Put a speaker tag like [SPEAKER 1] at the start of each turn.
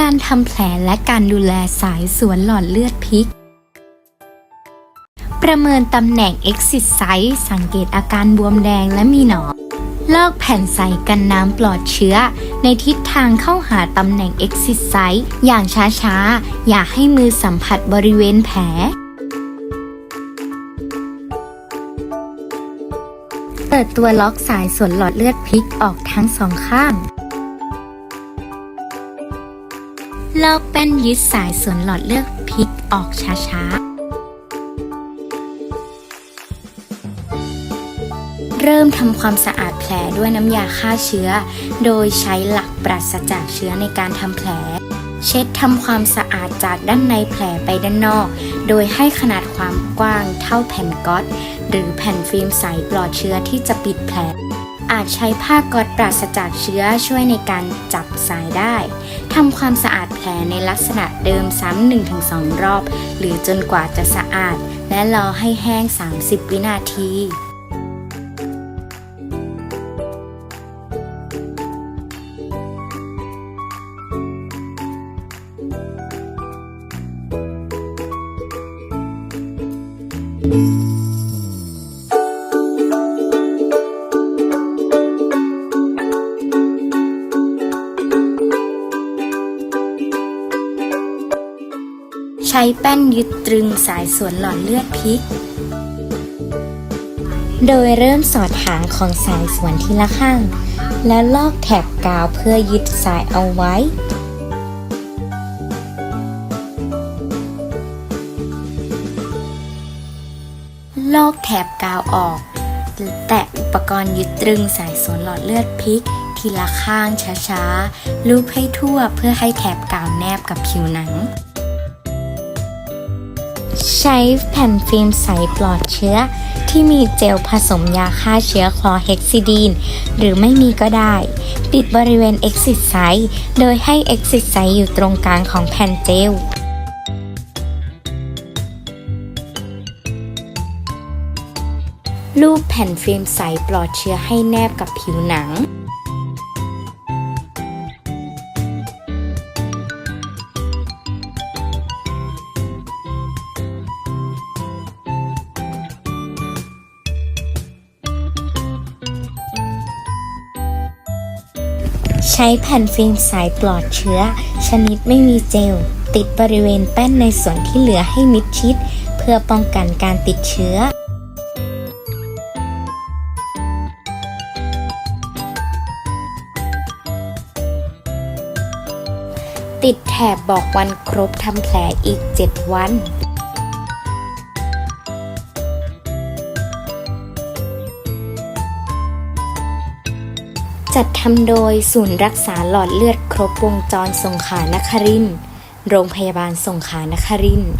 [SPEAKER 1] การทำแผลและการดูแลสายสวนหลอดเลือดพิกประเมินตำแหน่ง exit site สังเกตอาการบวมแดงและมีหนองลอกแผ่นใสกันน้ำปลอดเชื้อ ในทิศทางเข้าหาตำแหน่ง exit site อย่างช้าๆ อย่าให้มือสัมผัสบริเวณแผล เปิดตัวล็อกสายส่วนหลอดเลือดพลิกออกทั้งสองข้าง ลอกแป้นยึดสายส่วนหลอดเลือดพลิกออกช้าๆ เริ่มทำความสะอาดแผลด้วยน้ำยาฆ่าเชื้อ โดยใช้หลักปราศจากเชื้อในการทำแผล เช็ดทำความสะอาดจากด้านในแผลไปด้านนอก โดยให้ขนาดความกว้างเท่าแผ่นก๊อตหรือแผ่นฟิล์มใสปลอดเชื้อที่จะปิดแผล อาจใช้ผ้าก๊อตปราศจากเชื้อช่วยในการจับสายได้ทำความสะอาดแผลในลักษณะเดิมซ้ำ 1-2 รอบ หรือจนกว่าจะสะอาด และรอให้แห้ง 30 วินาที ใช้แป้นยึดตรึงสายส่วนหลอดเลือดพลิก โดยเริ่มสอดหางของสายส่วนทีละข้าง แล้วลอกแถบกาวเพื่อยึดสายเอาไว้ ลอกแถบกาวออก แตะอุปกรณ์ยึดตรึงสายส่วนหลอดเลือดพลิกทีละข้างช้าๆ ลูบให้ทั่วเพื่อให้แถบกาวแนบกับผิวหนัง ใช้แผ่นฟิล์มใสปลอดเชื้อ ที่มีเจลผสมยาฆ่าเชื้อคลอเฮกซิดีน หรือไม่มีก็ได้ปิดบริเวณ exit site โดยให้ exit site อยู่ตรงกลางของแผ่นเจลรูปแผ่นฟิล์มใสปลอดเชื้อให้แนบกับผิวหนัง ช้แผ่นฟิล์มใสปลอดเชื้อ ชนิดไม่มีเจล ติดบริเวณแป้นในส่วนที่เหลือให้มิดชิด เพื่อป้องกันการติดเชื้อติดแถบบอกวันครบทำแผลอีก 7 วัน จัดทำโดยศูนย์รักษาหลอดเลือดครบวงจรสงขลานครินทร์โรงพยาบาลสงขลานครินทร์